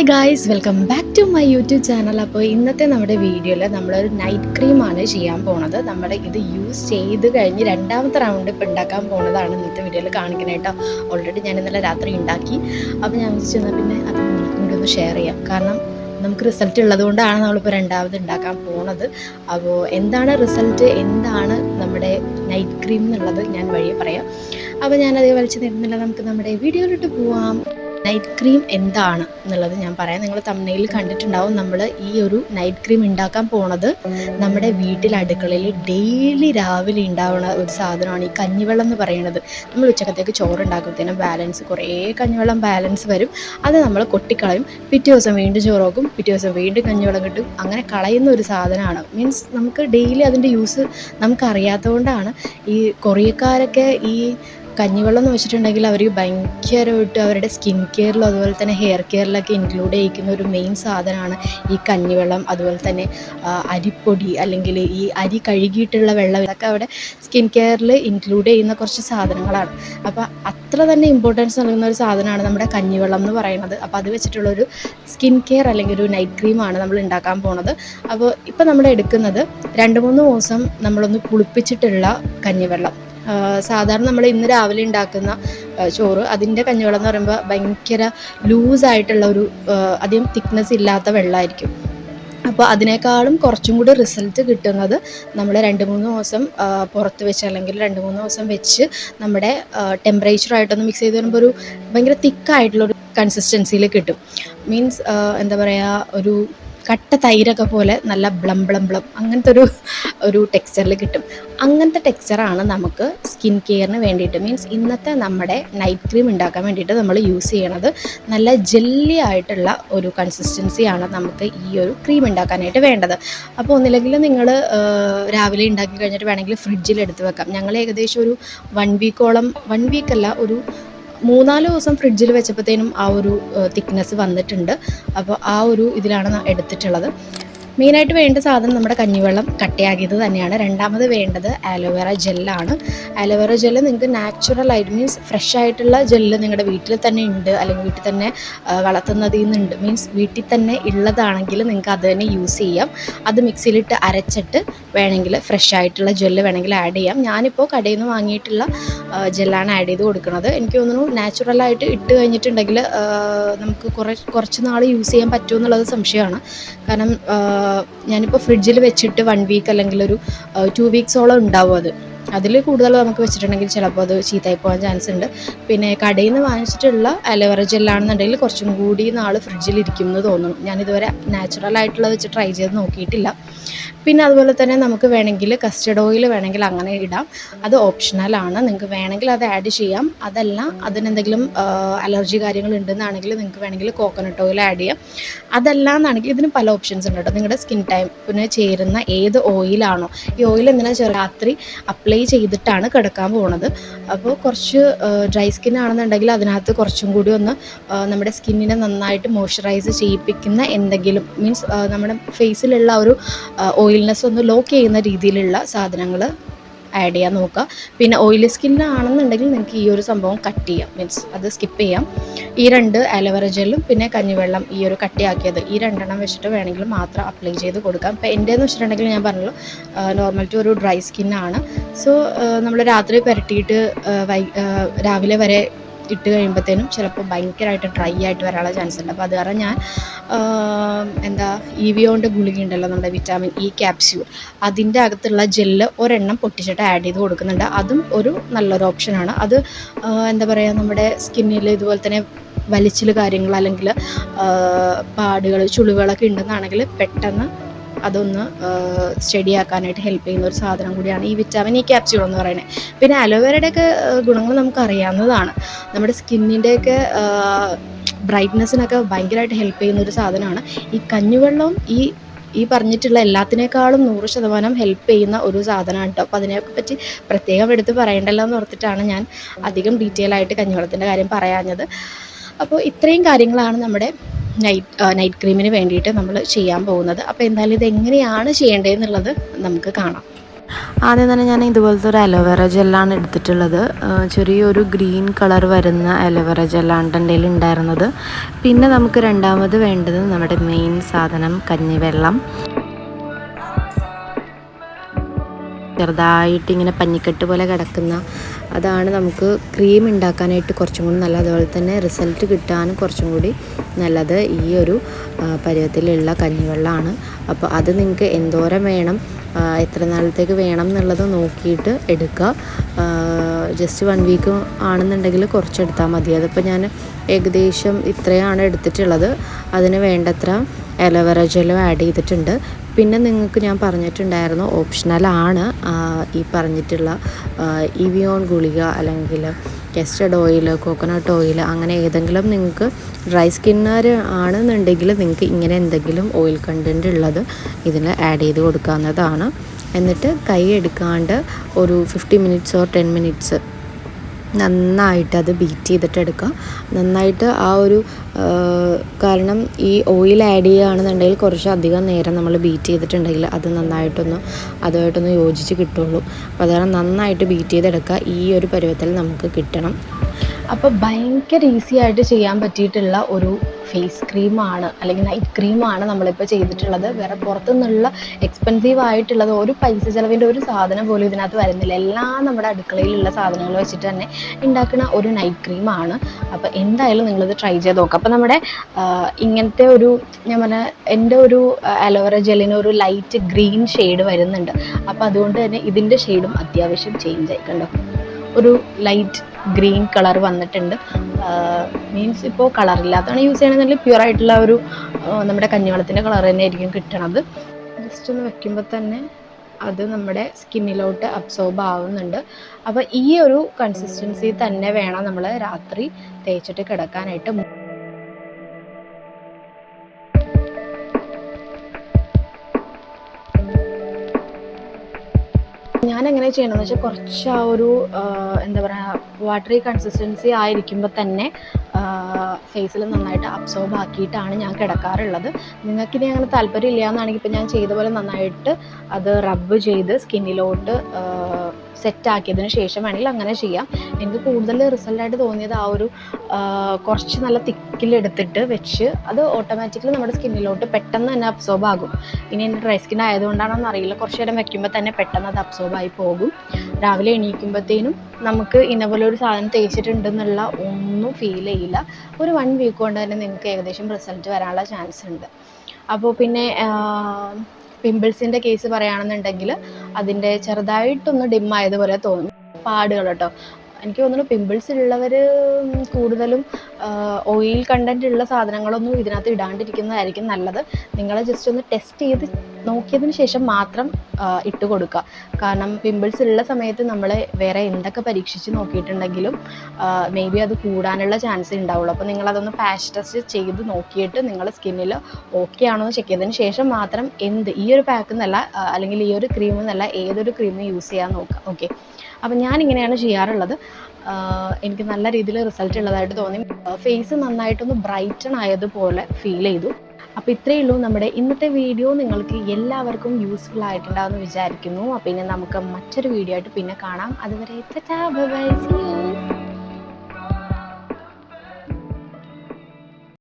Hi guys welcome back to my YouTube channel അപ്പോൾ ഇന്നത്തെ നമ്മുടെ വീഡിയോയിൽ നമ്മളൊരു നൈറ്റ് ക്രീമാണ് ചെയ്യാൻ പോണത്. നമ്മുടെ ഇത് യൂസ് ചെയ്ത് കഴിഞ്ഞ് രണ്ടാമത്തെ റൗണ്ട് ഇപ്പോൾ ഉണ്ടാക്കാൻ പോണതാണ് ഇന്നത്തെ വീഡിയോയിൽ കാണിക്കുന്നത് കേട്ടോ ഓൾറെഡി ഞാൻ ഇന്നലെ രാത്രി ഉണ്ടാക്കി. അപ്പോൾ ഞാൻ വിളിച്ചു എന്നാൽ പിന്നെ അത് നിങ്ങൾക്കും കൂടി ഒന്ന് ഷെയർ ചെയ്യാം. കാരണം നമുക്ക് റിസൾട്ട് ഉള്ളതുകൊണ്ടാണ് നമ്മളിപ്പോൾ രണ്ടാമത് ഉണ്ടാക്കാൻ പോണത്. അപ്പോൾ എന്താണ് റിസൾട്ട് എന്താണ് നമ്മുടെ നൈറ്റ് ക്രീം എന്നുള്ളത് ഞാൻ വഴിയെ പറയാം. അപ്പോൾ ഞാനത് വലിച്ചു തരുന്നില്ല. നമുക്ക് നമ്മുടെ വീഡിയോയിലോട്ട് പോവാം. നൈറ്റ് ക്രീം എന്താണ് എന്നുള്ളത് ഞാൻ പറയാം. നിങ്ങൾ തമ്മനയിൽ കണ്ടിട്ടുണ്ടാവും. നമ്മൾ ഈ ഒരു നൈറ്റ് ക്രീം ഉണ്ടാക്കാൻ പോണത് നമ്മുടെ വീട്ടിൽ അടുക്കളയിൽ ഡെയിലി രാവിലെ ഉണ്ടാവുന്ന ഒരു സാധനമാണ് ഈ കഞ്ഞിവെള്ളം എന്ന് പറയുന്നത് നമ്മൾ ഉച്ചക്കത്തേക്ക് ചോറ് ഉണ്ടാക്കുമ്പോഴത്തേനും ബാലൻസ് കുറേ കഞ്ഞിവെള്ളം ബാലൻസ് വരും. അത് നമ്മൾ കൊട്ടിക്കളയും. പിറ്റേ ദിവസം വീണ്ടും ചോറ് വെക്കും. പിറ്റേ ദിവസം വീണ്ടും കഞ്ഞിവെള്ളം കിട്ടും. അങ്ങനെ കളയുന്ന ഒരു സാധനമാണ്. മീൻസ് നമുക്ക് ഡെയിലി അതിന്റെ യൂസ് നമുക്ക് നമുക്കറിയാത്തതുകൊണ്ടാണ് ഈ കൊറിയക്കാരൊക്കെ ഈ കഞ്ഞിവെള്ളം എന്ന് വെച്ചിട്ടുണ്ടെങ്കിൽ അവർ ഭയങ്കരമായിട്ട് അവരുടെ സ്കിൻ കെയറിലും അതുപോലെ തന്നെ ഹെയർ കെയറിലൊക്കെ ഇൻക്ലൂഡ് ചെയ്യിക്കുന്ന ഒരു മെയിൻ സാധനമാണ് ഈ കഞ്ഞിവെള്ളം അതുപോലെ തന്നെ അരിപ്പൊടി അല്ലെങ്കിൽ ഈ അരി കഴുകിയിട്ടുള്ള വെള്ളം. ഇതൊക്കെ അവിടെ സ്കിൻ കെയറിൽ ഇൻക്ലൂഡ് ചെയ്യുന്ന കുറച്ച് സാധനങ്ങളാണ്. അപ്പോൾ അത്ര തന്നെ ഇമ്പോർട്ടൻസ് നൽകുന്ന ഒരു സാധനമാണ് നമ്മുടെ കഞ്ഞിവെള്ളം എന്ന് പറയുന്നത്. അപ്പോൾ അത് വെച്ചിട്ടുള്ളൊരു സ്കിൻ കെയർ അല്ലെങ്കിൽ ഒരു നൈറ്റ് ക്രീമാണ് നമ്മൾ ഉണ്ടാക്കാൻ പോണത്. അപ്പോൾ ഇപ്പോൾ നമ്മൾ എടുക്കുന്നത് രണ്ട് മൂന്ന് ദിവസം നമ്മളൊന്ന് കുളിപ്പിച്ചിട്ടുള്ള കഞ്ഞിവെള്ളം. സാധാരണ നമ്മൾ ഇന്ന് രാവിലെ ഉണ്ടാക്കുന്ന ചോറ് അതിന്റെ കഞ്ഞിവെള്ളം എന്ന് പറയുമ്പോൾ ഭയങ്കര ലൂസായിട്ടുള്ള ഒരു അധികം തിക്നെസ് ഇല്ലാത്ത വെള്ളമായിരിക്കും. അപ്പോൾ അതിനേക്കാളും കുറച്ചും കൂടി റിസൾട്ട് കിട്ടുന്നത് നമ്മൾ രണ്ട് മൂന്ന് ദിവസം പുറത്ത് വെച്ച് അല്ലെങ്കിൽ രണ്ട് മൂന്ന് ദിവസം വെച്ച് നമ്മുടെ ടെമ്പറേച്ചറായിട്ടൊന്ന് മിക്സ് ചെയ്ത് വരുമ്പോൾ ഒരു ഭയങ്കര തിക്കായിട്ടുള്ളൊരു കൺസിസ്റ്റൻസിയിൽ കിട്ടും. മീൻസ് എന്താ പറയുക ഒരു കട്ട തൈരൊക്കെ പോലെ നല്ല ബ്ലം ബ്ലം ബ്ലം അങ്ങനത്തെ ഒരു ഒരു ടെക്സ്ചറിൽ കിട്ടും. അങ്ങനത്തെ ടെക്സ്ചറാണ് നമുക്ക് സ്കിൻ കെയറിന് വേണ്ടിയിട്ട്. മീൻസ് ഇന്നത്തെ നമ്മുടെ നൈറ്റ് ക്രീം ഉണ്ടാക്കാൻ വേണ്ടിയിട്ട് നമ്മൾ യൂസ് ചെയ്യണത് നല്ല ജെല്ലി ആയിട്ടുള്ള ഒരു കൺസിസ്റ്റൻസിയാണ് നമുക്ക് ഈ ഒരു ക്രീം ഉണ്ടാക്കാനായിട്ട് വേണ്ടത്. അപ്പോൾ ഒന്നില്ലെങ്കിൽ നിങ്ങൾ രാവിലെ ഉണ്ടാക്കി കഴിഞ്ഞിട്ട് വേണമെങ്കിൽ ഫ്രിഡ്ജിൽ എടുത്ത് വെക്കാം. ഞങ്ങൾ ഏകദേശം ഒരു വൺ വീക്കോളം വൺ വീക്കല്ല ഒരു മൂന്നാൽ ദിവസം ഫ്രിഡ്ജിൽ വെച്ചപ്പോഴത്തേനും ആ ഒരു തിക്നെസ് വന്നിട്ടുണ്ട്. അപ്പോൾ ആ ഒരു ഇതിലാണ് എടുത്തിട്ടുള്ളത്. മെയിനായിട്ട് വേണ്ട സാധനം നമ്മുടെ കഞ്ഞിവെള്ളം കട്ടയാക്കിയത് തന്നെയാണ്. രണ്ടാമത് വേണ്ടത് ആലോവേറ ജെല്ലാണ് ആലോവേറ ജെല്ല് നിങ്ങൾക്ക് നാച്ചുറൽ ആയിട്ട് മീൻസ് ഫ്രഷ് ആയിട്ടുള്ള ജെല്ല് നിങ്ങളുടെ വീട്ടിൽ തന്നെ ഉണ്ട് അല്ലെങ്കിൽ വീട്ടിൽ തന്നെ വളർത്തുന്നതിൽ നിന്നുണ്ട്. മീൻസ് വീട്ടിൽ തന്നെ ഉള്ളതാണെങ്കിൽ നിങ്ങൾക്ക് അത് തന്നെ യൂസ് ചെയ്യാം. അത് മിക്സിയിലിട്ട് അരച്ചിട്ട് വേണമെങ്കിൽ ഫ്രഷ് ആയിട്ടുള്ള ജെല്ല് വേണമെങ്കിൽ ആഡ് ചെയ്യാം. ഞാനിപ്പോൾ കടയിൽ നിന്ന് വാങ്ങിയിട്ടുള്ള ജെല്ലാണ് ആഡ് ചെയ്ത് കൊടുക്കുന്നത്. എനിക്ക് തോന്നുന്നു നാച്ചുറലായിട്ട് ഇട്ട് കഴിഞ്ഞിട്ടുണ്ടെങ്കിൽ നമുക്ക് കുറേ കുറച്ച് നാൾ യൂസ് ചെയ്യാൻ പറ്റുമെന്നുള്ളത് സംശയമാണ്. കാരണം ഞാനിപ്പോൾ ഫ്രിഡ്ജിൽ വെച്ചിട്ട് വൺ വീക്ക് അല്ലെങ്കിൽ ഒരു ടു വീക്സോളം ഉണ്ടാവും അത്. അതിൽ കൂടുതൽ നമുക്ക് വെച്ചിട്ടുണ്ടെങ്കിൽ ചിലപ്പോൾ അത് ചീത്തയായി പോകാൻ ചാൻസ് ഉണ്ട്. പിന്നെ കടയിൽ നിന്ന് വാങ്ങിച്ചിട്ടുള്ള അലോവേറ ജെല്ലാണെന്നുണ്ടെങ്കിൽ കുറച്ചും കൂടി നാൾ ഫ്രിഡ്ജിൽ ഇരിക്കും എന്ന് തോന്നുന്നു. ഞാനിതുവരെ നാച്ചുറൽ ആയിട്ടുള്ളത് വെച്ച് ട്രൈ ചെയ്ത് നോക്കിയിട്ടില്ല. പിന്നെ അതുപോലെ തന്നെ നമുക്ക് വേണമെങ്കിൽ കസ്റ്റർഡ് ഓയിൽ വേണമെങ്കിൽ അങ്ങനെ ഇടാം. അത് ഓപ്ഷണലാണ് നിങ്ങൾക്ക് വേണമെങ്കിൽ അത് ആഡ് ചെയ്യാം. അതല്ല അതിനെന്തെങ്കിലും അലർജി കാര്യങ്ങൾ ഉണ്ടെന്നാണെങ്കിൽ നിങ്ങൾക്ക് വേണമെങ്കിൽ കോക്കനട്ട് ഓയിൽ ആഡ് ചെയ്യാം. അതല്ല എന്നാണെങ്കിൽ ഇതിന് പല ഓപ്ഷൻസ് ഉണ്ട് കേട്ടോ. നിങ്ങളുടെ സ്കിൻ ടൈപ്പിന് ചേരുന്ന ഏത് ഓയിലാണോ ഈ ഓയിൽ എന്തിനാ രാത്രി അപ്ലൈ ചെയ്തിട്ടാണ് കിടക്കാൻ പോകുന്നത് അപ്പോൾ കുറച്ച് ഡ്രൈ സ്കിൻ ആണെന്നുണ്ടെങ്കിൽ അതിനകത്ത് കുറച്ചും കൂടി ഒന്ന് നമ്മുടെ സ്കിന്നിനെ നന്നായിട്ട് മോയ്സ്ചറൈസ് ചെയ്യിപ്പിക്കുന്ന എന്തെങ്കിലും മീൻസ് നമ്മുടെ ഫേസിലുള്ള ഒരു ഓയിൽനെസ് ഒന്ന് ലോക്ക് ചെയ്യുന്ന രീതിയിലുള്ള സാധനങ്ങൾ ആഡ് ചെയ്യാൻ നോക്കുക. പിന്നെ ഓയിലി സ്കിന്നാണെന്നുണ്ടെങ്കിൽ നിങ്ങൾക്ക് ഈ ഒരു സംഭവം കട്ട് ചെയ്യാം. മീൻസ് അത് സ്കിപ്പ് ചെയ്യാം. ഈ രണ്ട് അലോവേറ ജെല്ലും പിന്നെ കഞ്ഞിവെള്ളം ഈ ഒരു കട്ടിയാക്കിയത് ഈ രണ്ടെണ്ണം വെച്ചിട്ട് വേണമെങ്കിൽ മാത്രം അപ്ലൈ ചെയ്ത് കൊടുക്കാം. ഇപ്പം എന്റെന്ന് വെച്ചിട്ടുണ്ടെങ്കിൽ ഞാൻ പറഞ്ഞല്ലോ നോർമൽ ടു ഒരു ഡ്രൈ സ്കിന്നാണ് സോ നമ്മൾ രാത്രി പുരട്ടിയിട്ട് വൈ രാവിലെ വരെ ഇട്ട് കഴിയുമ്പോഴത്തേനും ചിലപ്പോൾ ഭയങ്കരമായിട്ട് ഡ്രൈ ആയിട്ട് വരാനുള്ള ചാൻസ് ഉണ്ട്. അപ്പോൾ അത് കാരണം ഞാൻ എന്താ ഇ ഗുളിക ഗുളികയുണ്ടല്ലോ നമ്മുടെ വിറ്റാമിൻ ഇ ക്യാപ്സ്യൂൾ. അതിന്റെ അകത്തുള്ള ജെല്ല് ഒരെണ്ണം പൊട്ടിച്ചിട്ട് ആഡ് ചെയ്ത് കൊടുക്കുന്നുണ്ട്. അതും ഒരു നല്ലൊരു ഓപ്ഷനാണ് അത് എന്താ പറയുക നമ്മുടെ സ്കിന്നിൽ ഇതുപോലെ തന്നെ വലിച്ചിൽ കാര്യങ്ങൾ അല്ലെങ്കിൽ പാടുകൾ ചുളിവുകളൊക്കെ ഉണ്ടെന്നാണെങ്കിൽ പെട്ടെന്ന് അതൊന്ന് സ്റ്റഡി ആക്കാനായിട്ട് ഹെൽപ്പ് ചെയ്യുന്ന ഒരു സാധനം കൂടിയാണ് ഈ വിറ്റാമിൻ ഇ ക്യാപ്സ്യൂൾ എന്ന് പറയുന്നത്. പിന്നെ അലോവേരയുടെയൊക്കെ ഗുണങ്ങൾ നമുക്കറിയാവുന്നതാണ് നമ്മുടെ സ്കിന്നിന്റെയൊക്കെ ബ്രൈറ്റ്നെസ്സിനൊക്കെ ഭയങ്കരമായിട്ട് ഹെൽപ്പ് ചെയ്യുന്ന ഒരു സാധനമാണ്. ഈ കഞ്ഞിവെള്ളവും ഈ ഈ പറഞ്ഞിട്ടുള്ള എല്ലാത്തിനേക്കാളും നൂറ് ശതമാനം ഹെൽപ്പ് ചെയ്യുന്ന ഒരു സാധനമാണ് കേട്ടോ അപ്പോൾ അതിനെപ്പറ്റി പ്രത്യേകം എടുത്ത് പറയണ്ടല്ലോ എന്ന് ഓർത്തിട്ടാണ് ഞാൻ അധികം ഡീറ്റെയിൽ ആയിട്ട് കഞ്ഞിവെള്ളത്തിന്റെ കാര്യം പറയാഞ്ഞത്. അപ്പോൾ ഇത്രയും കാര്യങ്ങളാണ് നമ്മുടെ നൈറ്റ് നൈറ്റ് ക്രീമിന് വേണ്ടിയിട്ട് നമ്മൾ ചെയ്യാൻ പോകുന്നത്. അപ്പോൾ എന്തായാലും ഇത് എങ്ങനെയാണ് ചെയ്യേണ്ടതെന്നുള്ളത് നമുക്ക് കാണാം. ആദ്യം തന്നെ ഞാൻ ഇതുപോലത്തെ ഒരു അലോവേറ ജെല്ലാണ് എടുത്തിട്ടുള്ളത്. ചെറിയൊരു ഗ്രീൻ കളർ വരുന്ന അലോവേറ ജെല്ലാണ് എന്റെ ഉണ്ടായിരുന്നത്. പിന്നെ നമുക്ക് രണ്ടാമത് വേണ്ടത് നമ്മുടെ മെയിൻ സാധനം കഞ്ഞിവെള്ളം. ചെറുതായിട്ട് ഇങ്ങനെ പഞ്ഞിക്കെട്ട് പോലെ കിടക്കുന്ന അതാണ് നമുക്ക് ക്രീം ഉണ്ടാക്കാനായിട്ട് കുറച്ചും കൂടി നല്ലത്. അതുപോലെ തന്നെ റിസൾട്ട് കിട്ടാനും കുറച്ചും കൂടി നല്ലത് ഈ ഒരു പരുവത്തിലുള്ള കഞ്ഞിവെള്ളമാണ് അപ്പോൾ അത് നിങ്ങൾക്ക് എന്തോരം വേണം എത്ര നാളത്തേക്ക് വേണം എന്നുള്ളത് നോക്കിയിട്ട് എടുക്കുക ജസ്റ്റ് വൺ വീക്ക് ആണെന്നുണ്ടെങ്കിൽ കുറച്ചെടുത്താൽ മതി. അതിപ്പോൾ ഞാൻ ഏകദേശം ഇത്രയാണ് എടുത്തിട്ടുള്ളത്. അതിന് വേണ്ടത്ര അലോവേറ ജെല്ലും ആഡ് ചെയ്തിട്ടുണ്ട്. പിന്നെ നിങ്ങൾക്ക് ഞാൻ പറഞ്ഞിട്ടുണ്ടായിരുന്നു ഓപ്ഷണലാണ് ഈ പറഞ്ഞിട്ടുള്ള ഇവിയോൺ ഗുളിക അല്ലെങ്കിൽ കെസ്റ്റഡ് ഓയിൽ കോക്കനട്ട് ഓയിൽ അങ്ങനെ ഏതെങ്കിലും നിങ്ങൾക്ക് ഡ്രൈ സ്കിന്നർ ആണെന്നുണ്ടെങ്കിൽ നിങ്ങൾക്ക് ഇങ്ങനെ എന്തെങ്കിലും ഓയിൽ കണ്ടന്റ് ഉള്ളത് ഇതിൽ ആഡ് ചെയ്ത് കൊടുക്കാവുന്നതാണ്. എന്നിട്ട് കൈ എടുക്കാണ്ട് ഒരു fifty minutes or ten minutes നന്നായിട്ട് അത് ബീറ്റ് ചെയ്തിട്ട് എടുക്കുക നന്നായിട്ട് ആ ഒരു കാരണം ഈ ഓയിൽ ആഡ് ചെയ്യുകയാണെന്നുണ്ടെങ്കിൽ കുറച്ചധികം നേരം നമ്മൾ ബീറ്റ് ചെയ്തിട്ടുണ്ടെങ്കിൽ അത് നന്നായിട്ടൊന്ന് അതുമായിട്ടൊന്ന് യോജിച്ച് കിട്ടുള്ളൂ അപ്പോൾ അതുകാരണം നന്നായിട്ട് ബീറ്റ് ചെയ്തെടുക്കുക. ഈ ഒരു പരുവത്തിൽ നമുക്ക് കിട്ടണം. അപ്പോൾ ഭയങ്കര ഈസി ആയിട്ട് ചെയ്യാൻ പറ്റിയിട്ടുള്ള ഒരു ഫേസ് ക്രീമാണ് അല്ലെങ്കിൽ നൈറ്റ് ക്രീമാണ് നമ്മളിപ്പോൾ ചെയ്തിട്ടുള്ളത്. വേറെ പുറത്തുനിന്നുള്ള എക്സ്പെൻസീവ് ആയിട്ടുള്ളത് ഒരു പൈസ ചിലവിന്റെ ഒരു സാധനം പോലും ഇതിനകത്ത് വരുന്നില്ല. എല്ലാം നമ്മുടെ അടുക്കളയിലുള്ള സാധനങ്ങൾ വെച്ചിട്ട് തന്നെ ഉണ്ടാക്കുന്ന ഒരു നൈറ്റ് ക്രീമാണ് അപ്പോൾ എന്തായാലും നിങ്ങളിത് ട്രൈ ചെയ്ത് നോക്കുക അപ്പോൾ നമ്മുടെ ഇങ്ങനത്തെ ഒരു ഞാൻ പറഞ്ഞ എന്റെ ഒരു അലോവേറ ജെല്ലിന് ഒരു ലൈറ്റ് ഗ്രീൻ ഷെയ്ഡ് വരുന്നുണ്ട്. അപ്പോൾ അതുകൊണ്ട് തന്നെ ഇതിന്റെ ഷെയ്ഡും അത്യാവശ്യം ചേഞ്ച് ആയി. കണ്ടോ? ഒരു ലൈറ്റ് ഗ്രീൻ കളർ വന്നിട്ടുണ്ട്. മീൻസ് ഇപ്പോൾ കളറില്ലാത്തതാണ് യൂസ് ചെയ്യണമെന്നുണ്ടെങ്കിൽ പ്യുവർ ആയിട്ടുള്ള ഒരു നമ്മുടെ കഞ്ഞിവെള്ളത്തിന്റെ കളർ തന്നെ ആയിരിക്കും കിട്ടണത്. ജസ്റ്റ് ഒന്ന് വെക്കുമ്പോൾ തന്നെ അത് നമ്മുടെ സ്കിന്നിലോട്ട് അബ്സോർബ് ആവുന്നുണ്ട്. അപ്പോൾ ഈ ഒരു കൺസിസ്റ്റൻസി തന്നെ വേണം നമ്മൾ രാത്രി തേച്ചിട്ട് കിടക്കാനായിട്ട്. ഞാൻ എങ്ങനെ ചെയ്യണമെന്ന് വെച്ചാൽ കുറച്ച് ആ ഒരു എന്താ പറയുക വാട്ടറി കൺസിസ്റ്റൻസി ആയിരിക്കുമ്പോൾ തന്നെ ഫേസിൽ നന്നായിട്ട് അബ്സോർബ് ആക്കിയിട്ടാണ് ഞാൻ കിടക്കാറുള്ളത്. നിങ്ങൾക്ക് ഇനി അങ്ങനെ താല്പര്യം ഇല്ല എന്നാണെങ്കിൽ ഇപ്പം ഞാൻ ചെയ്ത പോലെ നന്നായിട്ട് അത് റബ്ബ് ചെയ്ത് സ്കിന്നിലോട്ട് സെറ്റ് ആക്കിയതിന് ശേഷം വേണമെങ്കിൽ അങ്ങനെ ചെയ്യാം. എനിക്ക് കൂടുതൽ റിസൾട്ടായിട്ട് തോന്നിയത് ആ ഒരു കുറച്ച് നല്ല തിക്കിലെടുത്തിട്ട് വെച്ച് അത് ഓട്ടോമാറ്റിക്കലി നമ്മുടെ സ്കിന്നിലോട്ട് പെട്ടെന്ന് തന്നെ അബ്സോർബ് ആകും. ഇനി എന്റെ ഡ്രൈ സ്കിൻ ആയതുകൊണ്ടാണോ അറിയില്ല. കുറച്ച് നേരം വെക്കുമ്പോൾ തന്നെ പെട്ടെന്ന് അത് അബ്സോർബ് ആയി പോകും. രാവിലെ എണീക്കുമ്പോഴത്തേനും നമുക്ക് ഇന്നപോലെ ഒരു സാധനം തേച്ചിട്ടുണ്ടെന്നുള്ള ഒന്നും ഫീൽ ചെയ്യില്ല. ഒരു വൺ വീക്ക് കൊണ്ട് തന്നെ നിങ്ങൾക്ക് ഏകദേശം റിസൾട്ട് വരാനുള്ള ചാൻസ് ഉണ്ട്. അപ്പോൾ പിന്നെ പിമ്പിൾസിന്റെ കേസ് പറയുകയാണെന്നുണ്ടെങ്കിൽ അതിന്റെ ചെറുതായിട്ടൊന്ന് ഡിം ആയതുപോലെ തോന്നും. പാടുകൾ കേട്ടോ. എനിക്ക് തോന്നുന്നു പിമ്പിൾസ് ഉള്ളവർ കൂടുതലും ഓയിൽ കണ്ടന്റ് ഉള്ള സാധനങ്ങളൊന്നും ഇതിനകത്ത് ഇടാണ്ടിരിക്കുന്നതായിരിക്കും നല്ലത്. നിങ്ങൾ ജസ്റ്റ് ഒന്ന് ടെസ്റ്റ് ചെയ്ത് നോക്കിയതിന് ശേഷം മാത്രം ഇട്ട് കൊടുക്കുക. കാരണം പിമ്പിൾസ് ഉള്ള സമയത്ത് നമ്മൾ വേറെ എന്തൊക്കെ പരീക്ഷിച്ച് നോക്കിയിട്ടുണ്ടെങ്കിലും മേ ബി അത് കൂടാനുള്ള ചാൻസ് ഉണ്ടാവുള്ളൂ. അപ്പോൾ നിങ്ങൾ അതൊന്ന് പാച്ച് ടെസ്റ്റ് ചെയ്ത് നോക്കിയിട്ട് നിങ്ങൾ സ്കിന്നിൽ ഓക്കെ ആണോ എന്ന് ചെക്ക് ചെയ്തതിന് ശേഷം മാത്രം എന്ത് ഈ ഒരു പാക്ക് എന്നല്ല അല്ലെങ്കിൽ ഈ ഒരു ക്രീം എന്നല്ല ഏതൊരു ക്രീം യൂസ് ചെയ്യാൻ നോക്കുക. ഓക്കെ അപ്പം ഞാനിങ്ങനെയാണ് ചെയ്യാറുള്ളത്. എനിക്ക് നല്ല രീതിയിൽ റിസൾട്ട് ഉള്ളതായിട്ട് തോന്നി. ഫേസ് നന്നായിട്ടൊന്ന് ബ്രൈറ്റൺ ആയതുപോലെ ഫീൽ ചെയ്തു. അപ്പോൾ ഇത്രയേ ഉള്ളൂ നമ്മുടെ ഇന്നത്തെ വീഡിയോ നിങ്ങൾക്ക് എല്ലാവർക്കും യൂസ്ഫുൾ ആയിട്ടുണ്ടാവുമെന്ന് വിചാരിക്കുന്നു. അപ്പോൾ ഇനി നമുക്ക് മറ്റൊരു വീഡിയോ ആയിട്ട് പിന്നെ കാണാം. അതുവരെ ബൈ സീ യു